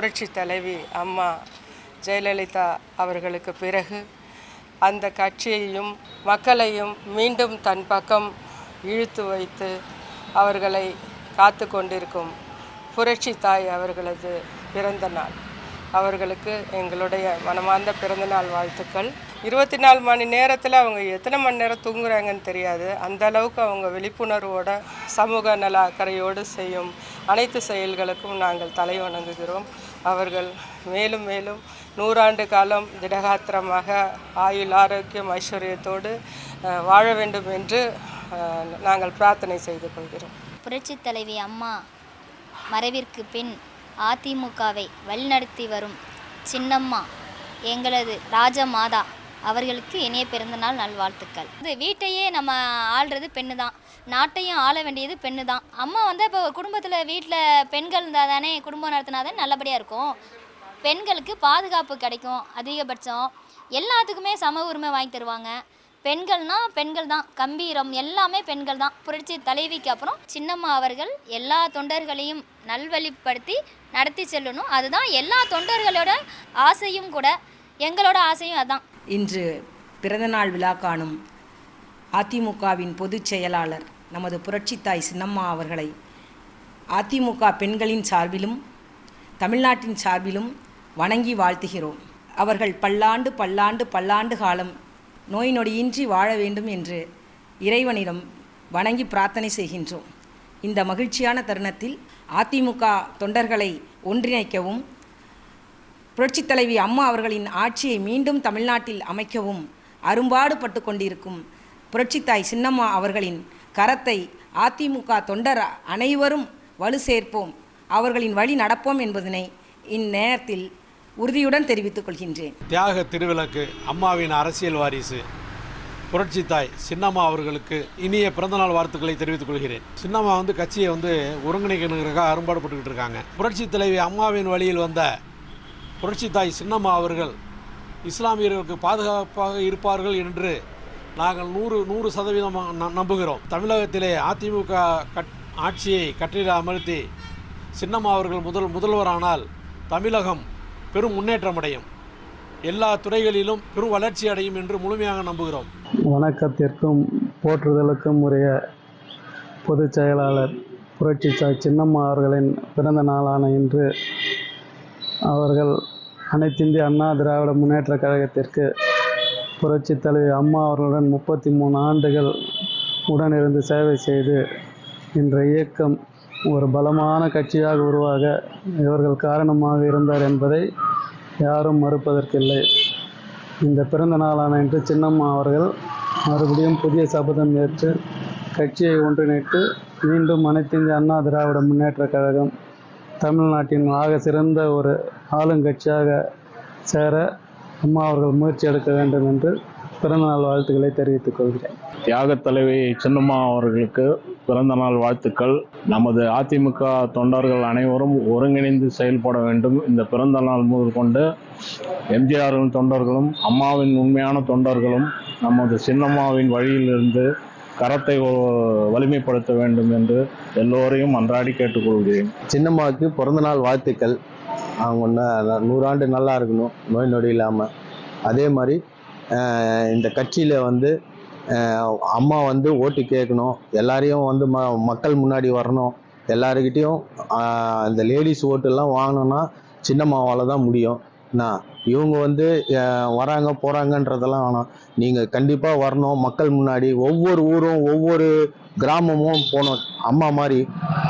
புரட்சி தலைவி அம்மா ஜெயலலிதா அவர்களுக்கு பிறகு அந்த கட்சியையும் மக்களையும் மீண்டும் தன் பக்கம் இழுத்து வைத்து அவர்களை காத்து கொண்டிருக்கும் புரட்சி தாய் அவர்களது பிறந்த நாள். அவர்களுக்கு எங்களுடைய மனமார்ந்த பிறந்தநாள் வாழ்த்துக்கள். இருபத்தி நாலு மணி நேரத்தில் அவங்க எத்தனை மணி நேரம் தூங்குறாங்கன்னு தெரியாது. அந்த அளவுக்கு அவங்க விழிப்புணர்வோட சமூக நல அக்கறையோடு செய்யும் அனைத்து செயல்களுக்கும் நாங்கள் தலை வணங்குகிறோம். அவர்கள் மேலும் மேலும் நூறாண்டு காலம் திடகாத்திரமாக ஆயுள் ஆரோக்கியம் ஐஸ்வர்யத்தோடு வாழ வேண்டும் என்று நாங்கள் பிரார்த்தனை செய்து கொள்கிறோம். புரட்சி தலைவி அம்மா மறைவிற்கு பின் அதிமுகவை வழிநடத்தி வரும் சின்னம்மா எங்களது ராஜமாதா அவர்களுக்கு இனிய பிறந்தநாள் நல்வாழ்த்துக்கள். இது வீட்டையே நம்ம ஆள்றது பெண்ணு தான் நாட்டையும் ஆள வேண்டியது பெண்ணு தான் அம்மா வந்து இப்போ குடும்பத்தில் வீட்டில் பெண்கள் இருந்தால் தானே குடும்பம் நடத்தினா தானே நல்லபடியாக இருக்கும். பெண்களுக்கு பாதுகாப்பு கிடைக்கும் அதிகபட்சம். எல்லாத்துக்குமே சம உரிமை வாங்கி தருவாங்க. பெண்கள்னா பெண்கள் தான் கம்பீரம் எல்லாமே பெண்கள் தான் புரட்சி தலைவிக்கு அப்புறம் சின்னம்மா அவர்கள் எல்லா தொண்டர்களையும் நல்வழிப்படுத்தி நடத்தி செல்லணும். அதுதான் எல்லா தொண்டர்களோட ஆசையும் கூட எங்களோட ஆசையும் அதான். இன்று பிறந்தநாள் விழா காணும் அதிமுகவின் பொதுச் செயலாளர் நமது புரட்சித்தாய் சின்னம்மா அவர்களை அதிமுக பெண்களின் சார்பிலும் தமிழ்நாட்டின் சார்பிலும் வணங்கி வாழ்த்துகிறோம். அவர்கள் பல்லாண்டு பல்லாண்டு பல்லாண்டு காலம் நோய் நொடியின்றி வாழ வேண்டும் என்று இறைவனிடம் வணங்கி பிரார்த்தனை செய்கின்றோம். இந்த மகிழ்ச்சியான தருணத்தில் அதிமுக தொண்டர்களை ஒன்றிணைக்கவும் புரட்சித் தலைவி அம்மா அவர்களின் ஆட்சியை மீண்டும் தமிழ்நாட்டில் அமைக்கவும் அரும்பாடுபட்டு கொண்டிருக்கும் புரட்சித்தாய் சின்னம்மா அவர்களின் கரத்தை அதிமுக தொண்டர் அனைவரும் வலு சேர்ப்போம் அவர்களின் வழி நடப்போம் என்பதனை இந்நேரத்தில் உறுதியுடன் தெரிவித்துக் கொள்கின்றேன். தியாக திருவிளக்கு அம்மாவின் அரசியல் வாரிசு புரட்சித்தாய் சின்னம்மா அவர்களுக்கு இனிய பிறந்தநாள் வாழ்த்துக்களை தெரிவித்துக் கொள்கிறேன். சின்னம்மா வந்து கட்சியை வந்து ஒருங்கிணைக்கணுங்கிறக்காக அரும்பாடுபட்டுக்கிட்டு இருக்காங்க. புரட்சி தலைவி அம்மாவின் வழியில் வந்த புரட்சித்தாய் சின்னம்மா அவர்கள் இஸ்லாமியர்களுக்கு பாதுகாப்பாக இருப்பார்கள் என்று நாங்கள் நூறு நூறு சதவீதம் ந- நம்புகிறோம். தமிழகத்திலே அதிமுக கட் ஆட்சியை கட்டிட அமர்த்தி சின்னம்மா அவர்கள் முதல் முதல்வரானால் தமிழகம் பெரும் முன்னேற்றம் அடையும். எல்லா துறைகளிலும் பெரும் வளர்ச்சி அடையும் என்று முழுமையாக நம்புகிறோம். வணக்கத்திற்கும் போற்றுதலுக்கும் உரிய பொதுச் செயலாளர் புரட்சி சாய் சின்னம்மா அவர்களின் பிறந்த நாளான இன்று அவர்கள் அனைத்திந்திய அண்ணா திராவிட முன்னேற்ற கழகத்திற்கு புரட்சி தலைவி அம்மா அவர்களுடன் முப்பத்தி மூணு ஆண்டுகள் உடனிருந்து சேவை செய்து என்ற இயக்கம் ஒரு பலமான கட்சியாக உருவாக இவர்கள் காரணமாக இருந்தார் என்பதை யாரும் மறுப்பதற்கில்லை. இந்த பிறந்த நாளான இன்று சின்னம்மா அவர்கள் மறுபடியும் புதிய சபதம் ஏற்று கட்சியை ஒன்றிணைத்து மீண்டும் அனைத்து இந்திய அண்ணா திராவிட முன்னேற்ற கழகம் தமிழ்நாட்டின் ஆக சிறந்த ஒரு ஆளுங்கட்சியாக சேர அம்மா அவர்கள் முயற்சி எடுக்க வேண்டும் என்று பிறந்தநாள் வாழ்த்துக்களை தெரிவித்துக் கொள்கிறேன். தியாகத் தலைவி சின்னம்மா அவர்களுக்கு பிறந்தநாள் வாழ்த்துக்கள். நமது அதிமுக தொண்டர்கள் அனைவரும் ஒருங்கிணைந்து செயல்பட வேண்டும். இந்த பிறந்த நாள் முதல் கொண்டு எம்ஜிஆரின் தொண்டர்களும் அம்மாவின் உண்மையான தொண்டர்களும் நமது சின்னம்மாவின் வழியிலிருந்து கரத்தை வலிமைப்படுத்த வேண்டும் என்று எல்லோரையும் அன்றாடி கேட்டுக்கொள்கிறேன். சின்னம்மாவுக்கு பிறந்தநாள் வாழ்த்துக்கள். அவங்க ஒன்று நூறாண்டு நல்லா இருக்கணும் நோய் நொடி இல்லாமல் அதே மாதிரி இந்த கட்சியில் வந்து அம்மா வந்து ஓட்டு கேட்கணும் எல்லாரையும் வந்து ம மக்கள் முன்னாடி வரணும் எல்லாருக்கிட்டேயும் இந்த லேடிஸ் ஓட்டெல்லாம் வாங்கணும்னா சின்னம்மாவால் தான் முடியும். நான் இவங்க வந்து வராங்க போகிறாங்கன்றதெல்லாம் வேணாம். நீங்கள் கண்டிப்பாக வரணும். மக்கள் முன்னாடி ஒவ்வொரு ஊரும் ஒவ்வொரு கிராமமும் போகணும். அம்மா மாதிரி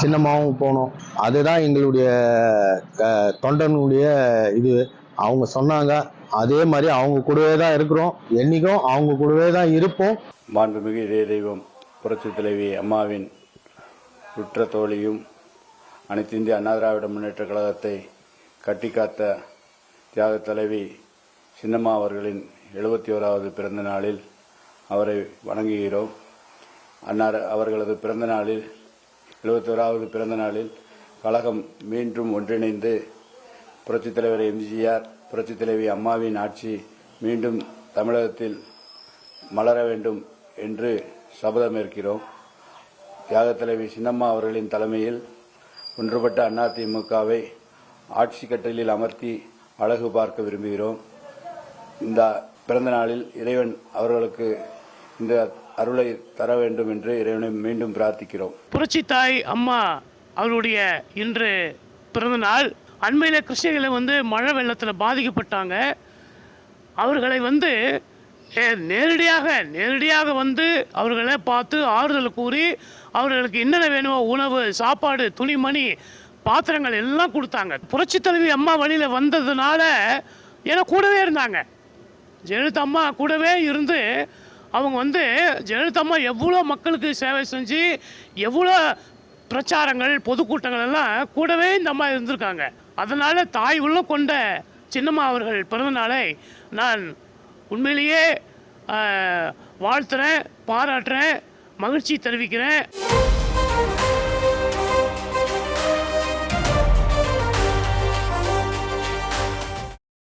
சின்னம்மாவும் போகணும். அதுதான் எங்களுடைய தொண்டனுடைய இது. அவங்க சொன்னாங்க. அதே மாதிரி அவங்க கூடவே தான் இருக்கிறோம். என்றைக்கும் அவங்க கூடவே தான் இருப்போம். மாண்புமிகு இதே தெய்வம் புரட்சி தலைவி அம்மாவின் உற்ற தோழியும் அனைத்து இந்திய அண்ணா திராவிட முன்னேற்ற கழகத்தை கட்டிக்காத்த தியாக தலைவி சின்னம்மா அவர்களின் எழுபத்தி ஓராவது பிறந்த நாளில் அவரை வணங்குகிறோம். அன்னார் அவர்களது பிறந்த நாளில் எழுபத்தோராவது பிறந்த நாளில் கழகம் மீண்டும் ஒன்றிணைந்து புரட்சித் தலைவர் எம்ஜிஆர் புரட்சித் தலைவி அம்மாவின் ஆட்சி மீண்டும் தமிழகத்தில் மலர வேண்டும் என்று சபதமேற்கிறோம் தியாக தலைவி சின்னம்மா அவர்களின் தலைமையில் ஒன்றுபட்ட அதிமுகவை ஆட்சி கட்டலில் அமர்த்தி அழகு பார்க்க விரும்புகிறோம். இந்த பிறந்த நாளில் இறைவன் அவர்களுக்கு இந்த அருளை தர வேண்டும் என்று இறைவனை மீண்டும் பிரார்த்திக்கிறோம். புரட்சி தாய் அம்மா அவருடைய இன்று பிறந்த நாள் அண்மையில் கிருஷ்ணகிரியில் வந்து மழை வெள்ளத்தில் பாதிக்கப்பட்டாங்க. அவர்களை வந்து நேரடியாக நேரடியாக வந்து அவர்களை பார்த்து ஆறுதல் கூறி அவர்களுக்கு என்னென்ன வேணுமோ உணவு சாப்பாடு துணிமணி பாத்திரங்கள் எல்லாம் கொடுத்தாங்க. புரட்சி தலைவி அம்மா வழியில் வந்ததுனால ஏன்னா கூடவே இருந்தாங்க. ஜெயலலிதா அம்மா கூடவே இருந்து அவங்க வந்து ஜெயலலிதா அம்மா எவ்வளோ மக்களுக்கு சேவை செஞ்சு எவ்வளோ பிரச்சாரங்கள் பொதுக்கூட்டங்கள் எல்லாம் கூடவே இந்த அம்மா இருந்திருக்காங்க. அதனால் தாய் உள்ள கொண்ட சின்னம்மா அவர்கள் பிறந்தநாளை நான் உண்மையிலேயே வாழ்த்துறேன் பாராட்டுறேன் மகிழ்ச்சி தெரிவிக்கிறேன்.